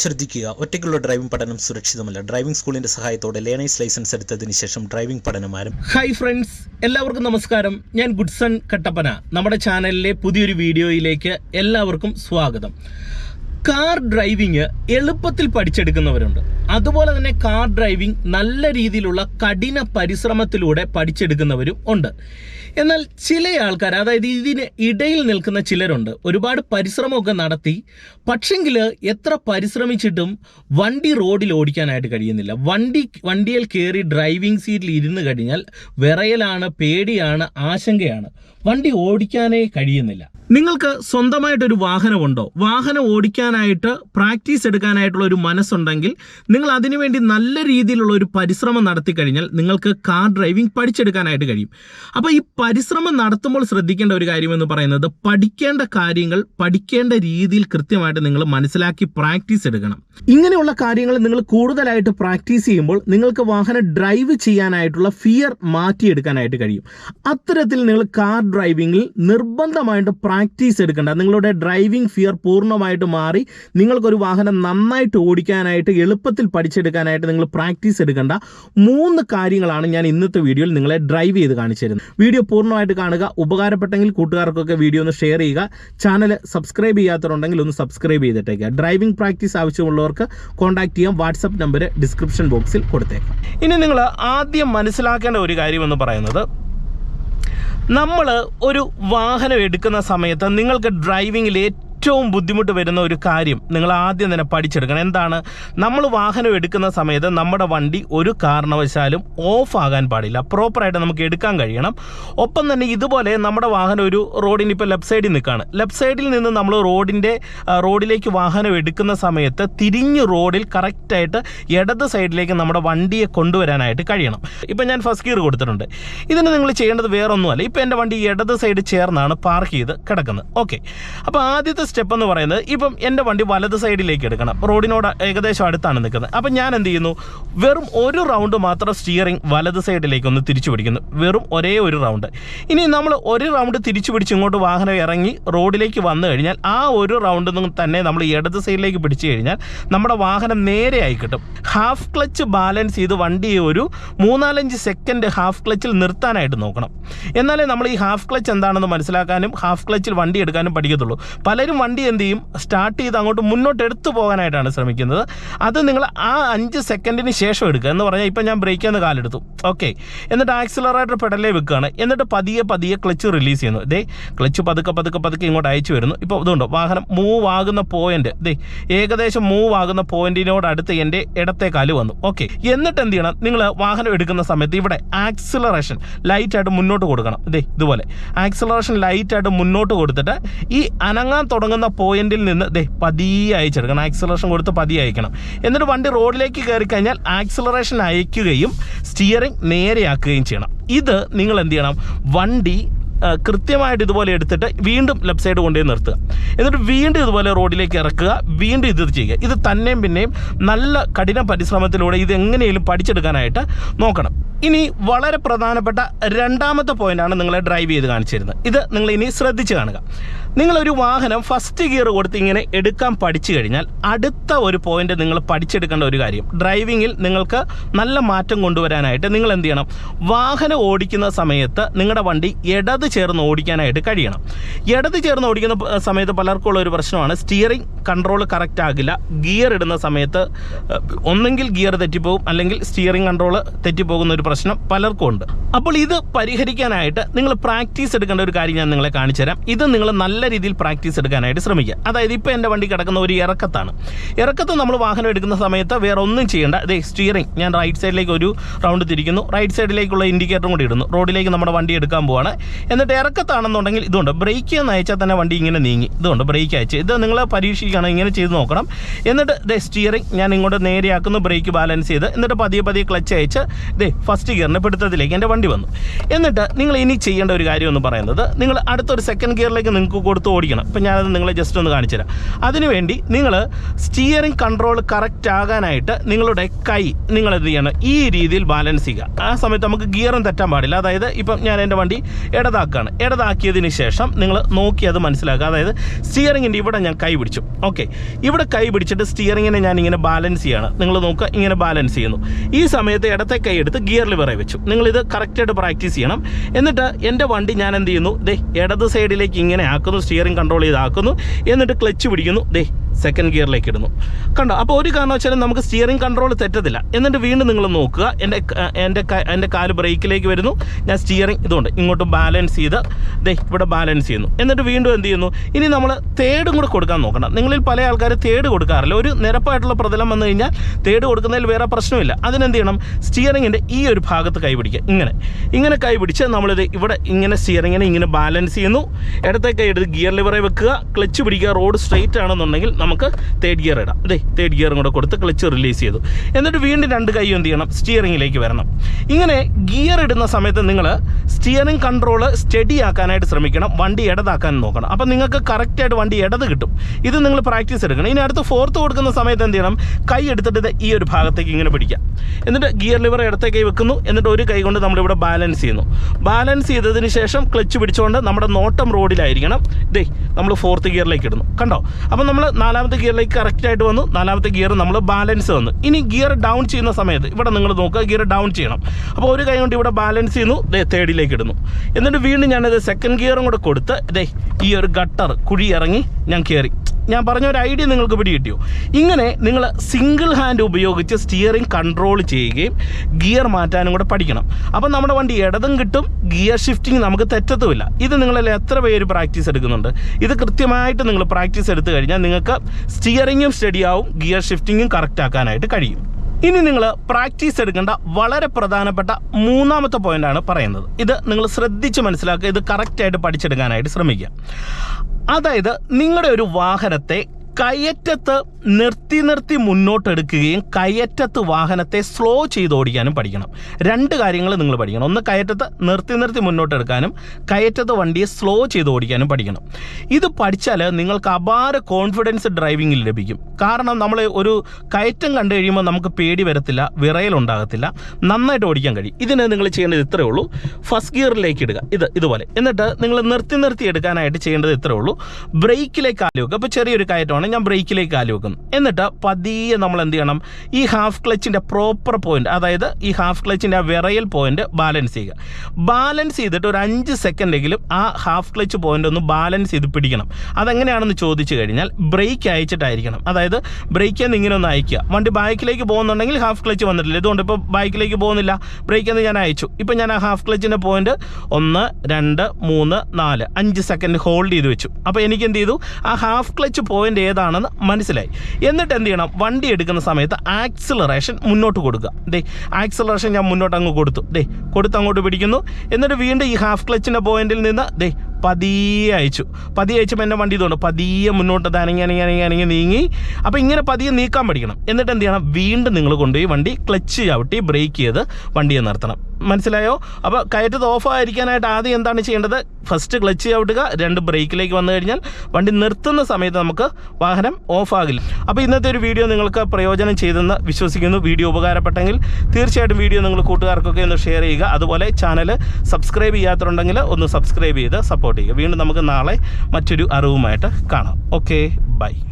ശ്രദ്ധിക്കുക ഒറ്റയ്ക്കുള്ള ഡ്രൈവിംഗ് പഠനം സുരക്ഷിതമല്ല. ഡ്രൈവിംഗ് സ്കൂളിന്റെ സഹായത്തോടെ ലേണേഴ്സ് ലൈസൻസ് എടുത്തതിന് ശേഷം ഡ്രൈവിംഗ് പഠനം ഹായ് ഫ്രണ്ട്സ് എല്ലാവർക്കും നമസ്കാരം. ഞാൻ ഗുഡ്സൺ കട്ടപ്പന. നമ്മുടെ ചാനലിലെ പുതിയൊരു വീഡിയോയിലേക്ക് എല്ലാവർക്കും സ്വാഗതം. കാർ ഡ്രൈവിംഗ് എളുപ്പത്തിൽ പഠിച്ചെടുക്കുന്നവരുണ്ട്. അതുപോലെ തന്നെ കാർ ഡ്രൈവിംഗ് നല്ല രീതിയിലുള്ള കഠിന പരിശ്രമത്തിലൂടെ പഠിച്ചെടുക്കുന്നവരും ഉണ്ട്. എന്നാൽ ചില ആൾക്കാർ അതായത് ഇതിന് ഇടയിൽ നിൽക്കുന്ന ചിലരുണ്ട് ഒരുപാട് പരിശ്രമമൊക്കെ നടത്തി പക്ഷെങ്കിൽ എത്ര പരിശ്രമിച്ചിട്ടും വണ്ടി റോഡിൽ ഓടിക്കാനായിട്ട് കഴിയുന്നില്ല. വണ്ടി വണ്ടിയിൽ കയറി ഡ്രൈവിംഗ് സീറ്റിൽ ഇരുന്ന് കഴിഞ്ഞാൽ വിറയലാണ് പേടിയാണ് ആശങ്കയാണ്. വണ്ടി ഓടിക്കാനേ കഴിയുന്നില്ല. നിങ്ങൾക്ക് സ്വന്തമായിട്ടൊരു വാഹനമുണ്ടോ? വാഹനം ഓടിക്കാനായിട്ട് പ്രാക്ടീസ് എടുക്കാനായിട്ടുള്ള ഒരു മനസ്സുണ്ടെങ്കിൽ നിങ്ങൾ അതിനുവേണ്ടി നല്ല രീതിയിലുള്ള ഒരു പരിശ്രമം നടത്തി കഴിഞ്ഞാൽ നിങ്ങൾക്ക് കാർ ഡ്രൈവിംഗ് പഠിച്ചെടുക്കാനായിട്ട് കഴിയും. അപ്പോൾ ഈ പരിശ്രമം നടത്തുമ്പോൾ ശ്രദ്ധിക്കേണ്ട ഒരു കാര്യമെന്ന് പറയുന്നത് പഠിക്കേണ്ട കാര്യങ്ങൾ പഠിക്കേണ്ട രീതിയിൽ കൃത്യമായിട്ട് നിങ്ങൾ മനസ്സിലാക്കി പ്രാക്ടീസ് എടുക്കണം. ഇങ്ങനെയുള്ള കാര്യങ്ങൾ നിങ്ങൾ കൂടുതലായിട്ട് പ്രാക്ടീസ് ചെയ്യുമ്പോൾ നിങ്ങൾക്ക് വാഹനം ഡ്രൈവ് ചെയ്യാനായിട്ടുള്ള ഫിയർ മാറ്റിയെടുക്കാനായിട്ട് കഴിയും. അത്തരത്തിൽ നിങ്ങൾ കാർ ഡ്രൈവിംഗിൽ നിർബന്ധമായിട്ട് എടുക്കേണ്ട നിങ്ങളുടെ ഡ്രൈവിംഗ് ഫിയർ പൂർണമായിട്ട് മാറി നിങ്ങൾക്കൊരു വാഹനം നന്നായിട്ട് ഓടിക്കാനായിട്ട് എളുപ്പത്തിൽ പഠിച്ചെടുക്കാനായിട്ട് നിങ്ങൾ പ്രാക്ടീസ് എടുക്കേണ്ട മൂന്ന് കാര്യങ്ങളാണ് ഞാൻ ഇന്നത്തെ വീഡിയോയിൽ നിങ്ങളെ ഡ്രൈവ് ചെയ്ത് കാണിച്ചു തരുന്നത് വീഡിയോ പൂർണമായിട്ട് കാണുക ഉപകാരപ്പെട്ടെങ്കിൽ കൂട്ടുകാർക്കൊക്കെ വീഡിയോ ഒന്ന് ഷെയർ ചെയ്യുക. ചാനൽ സബ്സ്ക്രൈബ് ചെയ്യാത്തവരുണ്ടെങ്കിൽ ഒന്ന് സബ്സ്ക്രൈബ് ചെയ്തിട്ടേക്കുക ഡ്രൈവിംഗ് പ്രാക്ടീസ് ആവശ്യമുള്ളവർക്ക് കോൺടാക്ട് ചെയ്യാം വാട്സപ്പ് നമ്പർ ഡിസ്ക്രിപ്ഷൻ ബോക്സിൽ കൊടുത്തേക്കാം. ഇനി നിങ്ങൾ ആദ്യം മനസ്സിലാക്കേണ്ട ഒരു കാര്യമെന്ന് പറയുന്നത് നമ്മൾ ഒരു വാഹനം എടുക്കുന്ന സമയത്ത് നിങ്ങൾക്ക് ഡ്രൈവിങ്ങിൽ ഏറ്റവും ബുദ്ധിമുട്ട് വരുന്ന ഒരു കാര്യം നിങ്ങൾ ആദ്യം തന്നെ പഠിച്ചെടുക്കണം. എന്താണ്? നമ്മൾ വാഹനം എടുക്കുന്ന സമയത്ത് നമ്മുടെ വണ്ടി ഒരു കാരണവശാലും ഓഫ് ആകാൻ പാടില്ല. പ്രോപ്പറായിട്ട് നമുക്ക് എടുക്കാൻ കഴിയണം. ഒപ്പം തന്നെ ഇതുപോലെ നമ്മുടെ വാഹനം ഒരു റോഡിന് ഇപ്പോൾ ലെഫ്റ്റ് സൈഡിൽ നിൽക്കുകയാണ് ലെഫ്റ്റ് സൈഡിൽ നിന്ന് നമ്മൾ റോഡിന്റെ റോഡിലേക്ക് വാഹനം എടുക്കുന്ന സമയത്ത് തിരിഞ്ഞ് റോഡിൽ കറക്റ്റായിട്ട് ഇടത് സൈഡിലേക്ക് നമ്മുടെ വണ്ടിയെ കൊണ്ടുവരാനായിട്ട് കഴിയണം. ഇപ്പം ഞാൻ ഫസ്റ്റ് ഗിയർ കൊടുത്തിട്ടുണ്ട്. ഇതിന് നിങ്ങൾ ചെയ്യേണ്ടത് വേറൊന്നുമല്ല. ഇപ്പം എന്റെ വണ്ടി ഇടത് സൈഡ് ചേർന്നാണ് പാർക്ക് ചെയ്ത് കിടക്കുന്നത്. ഓക്കെ അപ്പോൾ ആദ്യത്തെ സ്റ്റെപ്പ് എന്ന് പറയുന്നത് ഇപ്പം എന്റെ വണ്ടി വലത് സൈഡിലേക്ക് എടുക്കണം. റോഡിനോട് ഏകദേശം അടുത്താണ് നിൽക്കുന്നത്. അപ്പം ഞാൻ എന്ത് ചെയ്യുന്നു? വെറും ഒരു റൗണ്ട് മാത്രം സ്റ്റിയറിംഗ് വലത് സൈഡിലേക്ക് ഒന്ന് തിരിച്ചു പിടിക്കുന്നു. വെറും ഒരേ ഒരു റൗണ്ട്. ഇനി നമ്മൾ ഒരു റൗണ്ട് തിരിച്ചു പിടിച്ച് ഇങ്ങോട്ട് വാഹനം ഇറങ്ങി റോഡിലേക്ക് വന്നു കഴിഞ്ഞാൽ ആ ഒരു റൗണ്ട് തന്നെ നമ്മൾ ഇടത് സൈഡിലേക്ക് പിടിച്ചു കഴിഞ്ഞാൽ നമ്മുടെ വാഹനം നേരെയായി കിട്ടും. ഹാഫ് ക്ലച്ച് ബാലൻസ് ചെയ്ത് വണ്ടിയെ ഒരു മൂന്നാലഞ്ച് സെക്കൻഡ് ഹാഫ് ക്ലച്ചിൽ നിർത്താനായിട്ട് നോക്കണം. എന്നാലേ നമ്മൾ ഈ ഹാഫ് ക്ലച്ച് എന്താണെന്ന് മനസ്സിലാക്കാനും ഹാഫ് ക്ലച്ചിൽ വണ്ടി എടുക്കാനും പഠിക്കത്തുള്ളൂ. പലരും വണ്ടി എന്ത് ചെയ്യും? സ്റ്റാർട്ട് ചെയ്ത് അങ്ങോട്ട് മുന്നോട്ട് എടുത്തു പോകാനായിട്ടാണ് ശ്രമിക്കുന്നത്. അത് നിങ്ങൾ ആ അഞ്ച് സെക്കൻഡിന് ശേഷം എടുക്കുക. എന്ന് പറഞ്ഞാൽ ഇപ്പം ഞാൻ ബ്രേക്ക് എന്ന് കാലെടുത്തു. ഓക്കെ എന്നിട്ട് ആക്സിലറേറ്റർ പെടലേ വെക്കുകയാണ്. എന്നിട്ട് പതിയെ പതിയെ ക്ലച്ച് റിലീസ് ചെയ്യുന്നു. ഇതേ ക്ലച്ച് പതുക്കെ പതുക്കെ പതുക്കെ ഇങ്ങോട്ട് അയച്ചു വരുന്നു. ഇപ്പോൾ ഇതുണ്ടോ? വാഹനം മൂവ് ആകുന്ന പോയിന്റ് ഇതേ ഏകദേശം മൂവ് ആകുന്ന പോയിന്റിനോട് അടുത്ത് എന്റെ ഇടത്തെ കാൽ വന്നു. ഓക്കെ എന്നിട്ട് എന്ത് ചെയ്യണം? നിങ്ങൾ വാഹനം എടുക്കുന്ന സമയത്ത് ഇവിടെ ആക്സിലറേഷൻ ലൈറ്റായിട്ട് മുന്നോട്ട് കൊടുക്കണം. ഇതേ ഇതുപോലെ. ആക്സിലറേഷൻ ലൈറ്റായിട്ട് മുന്നോട്ട് കൊടുത്തിട്ട് ഈ അനങ്ങാൻ തുടങ്ങുന്ന പോയിന്റിൽ നിന്ന് ദേ പതിയെ അയച്ചെടുക്കണം. ആക്സിലറേഷൻ കൊടുത്ത് പതിയെ അയക്കണം. എന്നിട്ട് വണ്ടി റോഡിലേക്ക് കയറി കഴിഞ്ഞാൽ ആക്സിലറേഷൻ അയക്കുകയും സ്റ്റിയറിംഗ് നേരെയാക്കുകയും ചെയ്യണം. ഇത് നിങ്ങൾ എന്ത് ചെയ്യണം? വണ്ടി കൃത്യമായിട്ട് ഇതുപോലെ എടുത്തിട്ട് വീണ്ടും ലെഫ്റ്റ് സൈഡ് കൊണ്ടുപോയി നിർത്തുക. എന്നിട്ട് വീണ്ടും ഇതുപോലെ റോഡിലേക്ക് ഇറക്കുക. വീണ്ടും ഇത് ചെയ്യുക. ഇത് തന്നെയും പിന്നെയും നല്ല കഠിന പരിശ്രമത്തിലൂടെ ഇത് എങ്ങനെയും പഠിച്ചെടുക്കാനായിട്ട് നോക്കണം. ഇനി വളരെ പ്രധാനപ്പെട്ട രണ്ടാമത്തെ പോയിന്റാണ് നിങ്ങളെ ഡ്രൈവ് ചെയ്ത് കാണിച്ചിരുന്നത്. ഇത് നിങ്ങൾ ഇനി ശ്രദ്ധിച്ച് കാണുക. നിങ്ങളൊരു വാഹനം ഫസ്റ്റ് ഗിയർ കൊടുത്ത് ഇങ്ങനെ എടുക്കാൻ പഠിച്ചു കഴിഞ്ഞാൽ അടുത്ത ഒരു പോയിന്റ് നിങ്ങൾ പഠിച്ചെടുക്കേണ്ട ഒരു കാര്യം. ഡ്രൈവിങ്ങിൽ നിങ്ങൾക്ക് നല്ല മാറ്റം കൊണ്ടുവരാനായിട്ട് നിങ്ങൾ എന്ത് ചെയ്യണം? വാഹനം ഓടിക്കുന്ന സമയത്ത് നിങ്ങളുടെ വണ്ടി ഇടത് ചേർന്ന് ഓടിക്കാനായിട്ട് കഴിയണം. ഇടത് ചേർന്ന് ഓടിക്കുന്ന സമയത്ത് പലർക്കും ഉള്ള ഒരു പ്രശ്നമാണ് സ്റ്റിയറിംഗ് കൺട്രോൾ കറക്റ്റ് ആകില്ല. ഗിയർ ഇടുന്ന സമയത്ത് ഒന്നെങ്കിൽ ഗിയർ തെറ്റിപ്പോകും അല്ലെങ്കിൽ സ്റ്റിയറിംഗ് കൺട്രോൾ തെറ്റിപ്പോകുന്ന ഒരു പ്രശ്നം പലർക്കും ഉണ്ട്. അപ്പോൾ ഇത് പരിഹരിക്കാനായിട്ട് നിങ്ങൾ പ്രാക്ടീസ് എടുക്കേണ്ട ഒരു കാര്യം ഞാൻ നിങ്ങളെ കാണിച്ചു തരാം. ഇത് നിങ്ങൾ നല്ല രീതിയിൽ പ്രാക്ടീസ് എടുക്കാനായിട്ട് ശ്രമിക്കുക. അതായത് ഇപ്പോൾ എന്റെ വണ്ടി കിടക്കുന്ന ഒരു ഇറക്കത്താണ്. ഇറക്കത്ത് നമ്മൾ വാഹനം എടുക്കുന്ന സമയത്ത് വേറെ ഒന്നും ചെയ്യേണ്ട. അതെ സ്റ്റിയറിംഗ് ഞാൻ റൈറ്റ് സൈഡിലേക്ക് ഒരു റൗണ്ട് തിരിക്കുന്നു. റൈറ്റ് സൈഡിലേക്കുള്ള ഇൻഡിക്കേറ്ററും കൂടി ഇടുന്നു. റോഡിലേക്ക് നമ്മുടെ വണ്ടി എടുക്കാൻ പോവാണ്. എന്നിട്ട് ഇറക്കത്താണെന്നുണ്ടെങ്കിൽ ഇതുണ്ട്. ബ്രേക്ക് എന്ന് അയച്ചാൽ തന്നെ വണ്ടി ഇങ്ങനെ നീങ്ങി. ഇതുണ്ട്. ബ്രേക്ക് അയച്ച്. ഇത് നിങ്ങൾ പരീക്ഷിക്കണം ഇങ്ങനെ ചെയ്ത് നോക്കണം. എന്നിട്ട് ദേ സ്റ്റിയറിംഗ് ഞാൻ ഇങ്ങോട്ട് നേരെയാക്കുന്നു. ബ്രേക്ക് ബാലൻസ് ചെയ്ത്. എന്നിട്ട് പതിയെ പതിയെ ക്ലച്ച് അയച്ച്. ദേ ഫസ്റ്റ് ഫസ്റ്റ് ഗിയറിന്റെ പിടുത്തത്തിലേക്ക് എന്റെ വണ്ടി വന്നു. എന്നിട്ട് നിങ്ങൾ ഇനി ചെയ്യേണ്ട ഒരു കാര്യം എന്ന് പറയുന്നത് നിങ്ങൾ അടുത്തൊരു സെക്കൻഡ് ഗിയറിലേക്ക് നിങ്ങൾക്ക് കൊടുത്ത് ഓടിക്കണം. ഇപ്പം ഞാനത് നിങ്ങളെ ജസ്റ്റ് ഒന്ന് കാണിച്ചു തരാം. അതിനുവേണ്ടി നിങ്ങൾ സ്റ്റിയറിംഗ് കൺട്രോൾ കറക്റ്റ് ആകാനായിട്ട് നിങ്ങളുടെ കൈ നിങ്ങൾ എന്ത് ചെയ്യണം? ഈ രീതിയിൽ ബാലൻസ് ചെയ്യുക. ആ സമയത്ത് നമുക്ക് ഗിയറും തെറ്റാൻ പാടില്ല. അതായത് ഇപ്പം ഞാൻ എന്റെ വണ്ടി ഇടതാക്കുകയാണ്. ഇടതാക്കിയതിന് ശേഷം നിങ്ങൾ നോക്കി അത് മനസ്സിലാക്കുക. അതായത് സ്റ്റിയറിങ്ങിന്റെ ഇവിടെ ഞാൻ കൈ പിടിച്ചു. ഓക്കെ ഇവിടെ കൈ പിടിച്ചിട്ട് സ്റ്റിയറിങ്ങിനെ ഞാൻ ഇങ്ങനെ ബാലൻസ് ചെയ്യുകയാണ് നിങ്ങൾ നോക്കുക ഇങ്ങനെ ബാലൻസ് ചെയ്യുന്നു. ഈ സമയത്ത് ഇടത്തെ കൈ എടുത്ത് ഗിയർ ലിവറെ വെച്ചു. നിങ്ങൾ ഇത് കറക്റ്റായിട്ട് പ്രാക്ടീസ് ചെയ്യണം. എന്നിട്ട് എന്റെ വണ്ടി ഞാൻ എന്ത് ചെയ്യുന്നു? ദേ ഇടത് സൈഡിലേക്ക് ഇങ്ങനെ ആക്കുന്നു സ്റ്റിയറിംഗ് കൺട്രോൾ ചെയ്താക്കുന്നു എന്നിട്ട് ക്ലച്ച് പിടിക്കുന്നു. ദേ സെക്കൻഡ് ഗിയറിലേക്ക് ഇടുന്നു കണ്ടോ? അപ്പോൾ ഒരു കാരണവശാലും നമുക്ക് സ്റ്റിയറിംഗ് കൺട്രോൾ തെറ്റത്തില്ല. എന്നിട്ട് വീണ്ടും നിങ്ങൾ നോക്കുക. എന്റെ എന്റെ എന്റെ കാൽ ബ്രേക്കിലേക്ക് വരുന്നു. ഞാൻ സ്റ്റിയറിംഗ് ഇതുകൊണ്ട് ഇങ്ങോട്ട് ബാലൻസ് ചെയ്ത് ദേ ഇവിടെ ബാലൻസ് ചെയ്യുന്നു. എന്നിട്ട് വീണ്ടും എന്ത് ചെയ്യുന്നു? ഇനി നമ്മൾ തേടും കൂടെ കൊടുക്കാൻ നോക്കണം നിങ്ങളിൽ പല ആൾക്കാർ തേട് കൊടുക്കാറില്ല. ഒരു നിരപ്പായിട്ടുള്ള പ്രതലം വന്നു കഴിഞ്ഞാൽ തേട് കൊടുക്കുന്നതിൽ വേറെ പ്രശ്നമില്ല. അതിനെന്ത് ചെയ്യണം സ്റ്റിയറിങ്ങിന്റെ ഈ ഒരു ഭാഗത്ത് കൈപിടിക്കുക ഇങ്ങനെ. ഇങ്ങനെ കൈപിടിച്ച് നമ്മളിത് ഇവിടെ ഇങ്ങനെ സ്റ്റിയറിങ്ങിനെ ഇങ്ങനെ ബാലൻസ് ചെയ്യുന്നു. ഇടത്തെ കൈ എടുത്ത് ഗിയർ ലിവറെ വെക്കുക. ക്ലച്ച് പിടിക്കുക. റോഡ് സ്ട്രെയിറ്റ് ആണെന്നുണ്ടെങ്കിൽ നമുക്ക് തേർഡ് ഗിയർ ഇടാം. അതെ തേർഡ് ഗിയറും കൂടെ കൊടുത്ത് ക്ലച്ച് റിലീസ് ചെയ്തു. എന്നിട്ട് വീണ്ടും രണ്ട് കൈ എന്ത് ചെയ്യണം? സ്റ്റിയറിങ്ങിലേക്ക് വരണം. ഇങ്ങനെ ഗിയർ ഇടുന്ന സമയത്ത് നിങ്ങൾ സ്റ്റിയറിംഗ് കൺട്രോൾ സ്റ്റഡി ആക്കാനായിട്ട് ശ്രമിക്കണം വണ്ടി ഇടതാക്കാൻ നോക്കണം. അപ്പം നിങ്ങൾക്ക് കറക്റ്റായിട്ട് വണ്ടി ഇടത് കിട്ടും. ഇത് നിങ്ങൾ പ്രാക്ടീസ് എടുക്കണം. ഇനി അടുത്ത് ഫോർത്ത് കൊടുക്കുന്ന സമയത്ത് എന്ത് ചെയ്യണം? കൈ എടുത്തിട്ട് ഈ ഒരു ഭാഗത്തേക്ക് ഇങ്ങനെ പിടിക്കാം. എന്നിട്ട് ഗിയർ ലിവർ ഇടത്തെ കൈ വെക്കുന്നു. എന്നിട്ട് ഒരു കൈ കൊണ്ട് നമ്മളിവിടെ ബാലൻസ് ചെയ്യുന്നു. ബാലൻസ് ചെയ്തതിന് ശേഷം ക്ലച്ച് പിടിച്ചുകൊണ്ട് നമ്മുടെ നോട്ടം റോഡിലായിരിക്കണം. ദേ നമ്മൾ ഫോർത്ത് ഗിയറിലേക്ക് ഇടുന്നു. കണ്ടോ? അപ്പം നമ്മൾ നാലാമത്തെ ഗിയറിലേക്ക് കറക്റ്റായിട്ട് വന്നു. നാലാമത്തെ ഗിയർ നമ്മൾ ബാലൻസ് വന്നു. ഇനി ഗിയർ ഡൗൺ ചെയ്യുന്ന സമയത്ത് ഇവിടെ നിങ്ങൾ നോക്കുക ഗിയർ ഡൗൺ ചെയ്യണം. അപ്പോൾ ഒരു കൈ കൊണ്ട് ഇവിടെ ബാലൻസ് ചെയ്യുന്നു. ദേ തേർഡിലേക്ക് ഇടുന്നു എന്നിട്ട് വീണ്ടും ഞാനത് സെക്കൻഡ് ഗിയറും കൂടെ കൊടുത്ത് ഇതേ ഈ ഒരു ഗട്ടർ കുഴി ഇറങ്ങി ഞാൻ കയറി ഞാൻ പറഞ്ഞ ഒരു ഐഡിയ നിങ്ങൾക്ക് പിടി കിട്ടിയോ? ഇങ്ങനെ നിങ്ങൾ സിംഗിൾ ഹാൻഡ് ഉപയോഗിച്ച് സ്റ്റിയറിംഗ് കൺട്രോൾ ചെയ്യുകയും ഗിയർ മാറ്റാനും കൂടെ പഠിക്കണം. അപ്പം നമ്മുടെ വണ്ടി ഇടതും കിട്ടും ഗിയർ ഷിഫ്റ്റിംഗ് നമുക്ക് തെറ്റത്തുമില്ല. ഇത് നിങ്ങളിൽ എത്ര പേര് പ്രാക്ടീസ് എടുക്കുന്നുണ്ട്? ഇത് കൃത്യമായിട്ട് നിങ്ങൾ പ്രാക്ടീസ് എടുത്തു കഴിഞ്ഞാൽ നിങ്ങൾക്ക് സ്റ്റിയറിങ്ങും സ്റ്റഡിയാവും ഗിയർ ഷിഫ്റ്റിങ്ങും കറക്റ്റ് ആക്കാനായിട്ട് കഴിയും. ഇനി നിങ്ങൾ പ്രാക്ടീസ് എടുക്കേണ്ട വളരെ പ്രധാനപ്പെട്ട മൂന്നാമത്തെ പോയിന്റാണ് പറയുന്നത്. ഇത് നിങ്ങൾ ശ്രദ്ധിച്ച് മനസ്സിലാക്കുക. ഇത് കറക്റ്റായിട്ട് പഠിച്ചെടുക്കാനായിട്ട് ശ്രമിക്കുക. അതായത് നിങ്ങളുടെ ഒരു വാഹനത്തെ കയറ്റത്ത് നിർത്തി നിർത്തി മുന്നോട്ടെടുക്കുകയും കയറ്റത്ത് വാഹനത്തെ സ്ലോ ചെയ്ത് ഓടിക്കാനും പഠിക്കണം. രണ്ട് കാര്യങ്ങൾ നിങ്ങൾ പഠിക്കണം. ഒന്ന് കയറ്റത്ത് നിർത്തി നിർത്തി മുന്നോട്ടെടുക്കാനും കയറ്റത്ത് വണ്ടിയെ സ്ലോ ചെയ്ത് ഓടിക്കാനും പഠിക്കണം. ഇത് പഠിച്ചാൽ നിങ്ങൾക്ക് അപാര കോൺഫിഡൻസ് ഡ്രൈവിങ്ങിൽ ലഭിക്കും. കാരണം നമ്മൾ ഒരു കയറ്റം കണ്ടു കഴിയുമ്പോൾ നമുക്ക് പേടി വരത്തില്ല വിറയലുണ്ടാകത്തില്ല നന്നായിട്ട് ഓടിക്കാൻ കഴിയും. ഇതിന് നിങ്ങൾ ചെയ്യേണ്ടത് ഇത്രയേ ഉള്ളൂ. ഫസ്റ്റ് ഗിയറിലേക്ക് ഇടുക. ഇത് ഇതുപോലെ. എന്നിട്ട് നിങ്ങൾ നിർത്തി നിർത്തി എടുക്കാനായിട്ട് ചെയ്യേണ്ടത് ഇത്രയേ ഉള്ളൂ. ബ്രേക്കിലേക്ക് ആലോചിക്കുക. അപ്പോൾ ചെറിയൊരു കയറ്റമാണ്. ഞാൻ ബ്രേക്കിലേക്ക് കാൽ വെക്കുന്നു എന്നിട്ട് പതിയെ നമ്മൾ എന്ത് ചെയ്യണം? ഈ ഹാഫ് ക്ലച്ചിന്റെ പ്രോപ്പർ പോയിന്റ് അതായത് ഈ ഹാഫ് ക്ലച്ചിന്റെ ആ വിറയൽ പോയിന്റ് ബാലൻസ് ചെയ്യുക. ബാലൻസ് ചെയ്തിട്ട് ഒരു അഞ്ച് സെക്കൻഡെങ്കിലും ആ ഹാഫ് ക്ലച്ച് പോയിന്റ് ഒന്ന് ബാലൻസ് ചെയ്ത് പിടിക്കണം. അതെങ്ങനെയാണെന്ന് ചോദിച്ചു കഴിഞ്ഞാൽ ബ്രേക്ക് അയച്ചിട്ടായിരിക്കണം. അതായത് ബ്രേക്കിൽ നിന്ന് ഇങ്ങനെ ഒന്ന് അയക്കുക വണ്ടി ബാക്കിലേക്ക് പോകുന്നുണ്ടെങ്കിൽ ഹാഫ് ക്ലച്ച് വന്നിട്ടില്ല. ഇതുകൊണ്ട് ഇപ്പോൾ ബൈക്കിലേക്ക് പോകുന്നില്ല. ബ്രേക്കിൽ നിന്ന് ഞാൻ അയച്ചു. ഇപ്പം ഞാൻ ആ ഹാഫ് ക്ലച്ചിന്റെ പോയിന്റ് ഒന്ന് രണ്ട് മൂന്ന് നാല് അഞ്ച് സെക്കൻഡ് ഹോൾഡ് ചെയ്ത് വെച്ചു. അപ്പോൾ എനിക്ക് എന്ത് ചെയ്തു? ആ ഹാഫ് ക്ലച്ച് പോയിന്റ് ഏതാണെന്ന് മനസ്സിലായി. എന്നിട്ട് എന്ത് ചെയ്യണം? വണ്ടി എടുക്കുന്ന സമയത്ത് ആക്സിലറേഷൻ മുന്നോട്ട് കൊടുക്കുക. ദേ ആക്സിലറേഷൻ ഞാൻ മുന്നോട്ട് അങ്ങ് കൊടുത്തു. ദേ കൊടുത്ത് അങ്ങോട്ട് പിടിക്കുന്നു. എന്നിട്ട് വീണ്ടും ഈ ഹാഫ് ക്ലച്ചിന്റെ പോയിന്റിൽ നിന്ന് ദേ പതിയെ അയച്ചു. പതിയെ അയച്ചപ്പോൾ എന്റെ വണ്ടി ഇതുകൊണ്ട് പതിയെ മുന്നോട്ട് അനങ്ങി അനങ്ങി അനങ്ങി അനങ്ങി നീങ്ങി. അപ്പോൾ ഇങ്ങനെ പതിയെ നീക്കാൻ പഠിക്കണം. എന്നിട്ട് എന്ത് ചെയ്യണം? വീണ്ടും നിങ്ങൾ കൊണ്ടുപോയി വണ്ടി ക്ലച്ച് ചവിട്ടി ബ്രേക്ക് ചെയ്ത് വണ്ടിയെ നിർത്തണം. മനസ്സിലായോ? അപ്പോൾ കയറ്റത്ത് ഓഫ് ആയിരിക്കാനായിട്ട് ആദ്യം എന്താണ് ചെയ്യേണ്ടത്? ഫസ്റ്റ് ക്ലച്ച് ചവിട്ടുക രണ്ട് ബ്രേക്കിലേക്ക് വന്നു കഴിഞ്ഞാൽ വണ്ടി നിർത്തുന്ന സമയത്ത് നമുക്ക് വാഹനം ഓഫ് ആകില്ല അപ്പോൾ ഇന്നത്തെ ഒരു വീഡിയോ നിങ്ങൾക്ക് പ്രയോജനം ചെയ്തെന്ന് വിശ്വസിക്കുന്നു. വീഡിയോ ഉപകാരപ്പെട്ടെങ്കിൽ തീർച്ചയായിട്ടും വീഡിയോ നിങ്ങൾ കൂട്ടുകാർക്കൊക്കെ ഒന്ന് ഷെയർ ചെയ്യുക. അതുപോലെ ചാനൽ സബ്സ്ക്രൈബ് ചെയ്യാത്തുണ്ടെങ്കിൽ ഒന്ന് സബ്സ്ക്രൈബ് ചെയ്ത് സപ്പോർട്ട് ചെയ്യുക. വീണ്ടും നമുക്ക് നാളെ മറ്റൊരു അറിവുമായിട്ട് കാണാം. Okay bye